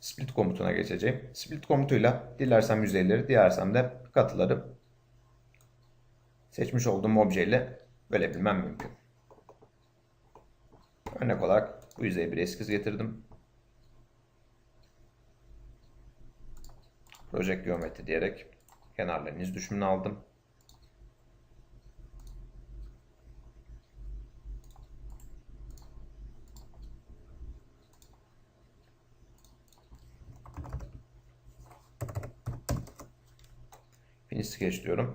split komutuna geçeceğim. Split komutuyla dilersem yüzeyleri, dilersem de katıları seçmiş olduğum objeyle bölebilmem mümkün. Örnek olarak bu yüzeye bir eskiz getirdim. Project Geometry diyerek kenarların iz düşümünü aldım. Sketch diyorum.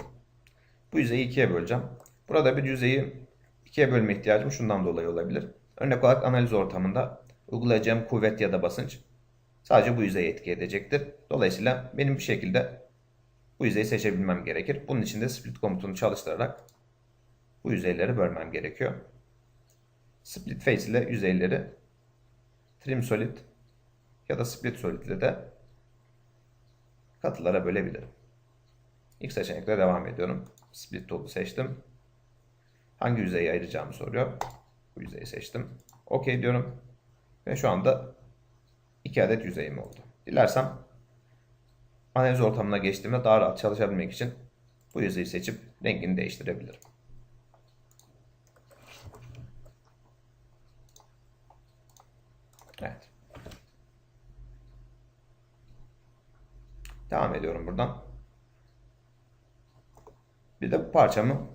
Bu yüzeyi ikiye böleceğim. Burada bir yüzeyi ikiye bölme ihtiyacım şundan dolayı olabilir. Örnek olarak analiz ortamında uygulayacağım kuvvet ya da basınç sadece bu yüzeyi etki edecektir. Dolayısıyla benim bir şekilde bu yüzeyi seçebilmem gerekir. Bunun için de split komutunu çalıştırarak bu yüzeyleri bölmem gerekiyor. Split face ile yüzeyleri trim solid ya da split solid ile de katılara bölebilirim. İlk seçenekle devam ediyorum. Split tool'u seçtim. Hangi yüzeyi ayıracağımı soruyor. Bu yüzeyi seçtim. OK diyorum. Ve şu anda iki adet yüzeyim oldu. Dilersem analiz ortamına geçtiğimde daha rahat çalışabilmek için bu yüzeyi seçip rengini değiştirebilirim. Evet. Devam ediyorum buradan. Bir de bu parçamı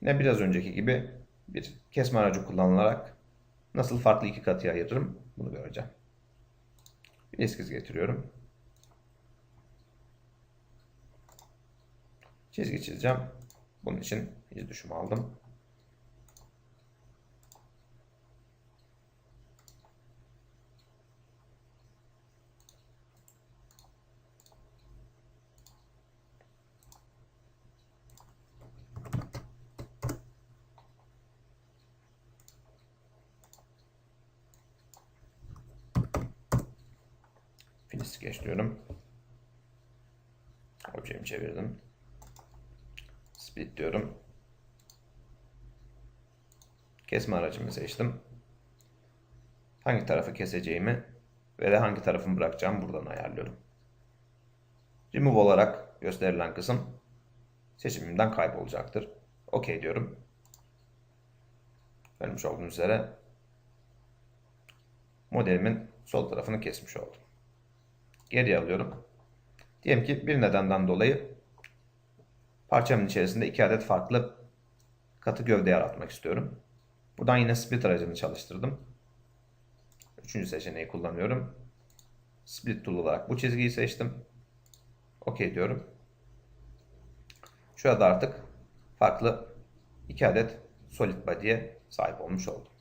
yine biraz önceki gibi bir kesme aracı kullanılarak nasıl farklı iki katıya ayırırım bunu göreceğim. Bir eskiz getiriyorum. Çizgi çizeceğim. Bunun için iz düşümü aldım. Geç diyorum. Objemi çevirdim. Split diyorum. Kesme aracımı seçtim. Hangi tarafı keseceğimi ve de hangi tarafımı bırakacağımı buradan ayarlıyorum. Remove olarak gösterilen kısım seçimimden kaybolacaktır. OK diyorum. Görmüş olduğunuz üzere modelimin sol tarafını kesmiş oldum. Geri alıyorum. Diyelim ki bir nedenden dolayı parçamın içerisinde iki adet farklı katı gövde yaratmak istiyorum. Buradan yine split aracını çalıştırdım. Üçüncü seçeneği kullanıyorum. Split tool olarak bu çizgiyi seçtim. OK diyorum. Şurada artık farklı iki adet solid body'ye sahip olmuş oldum.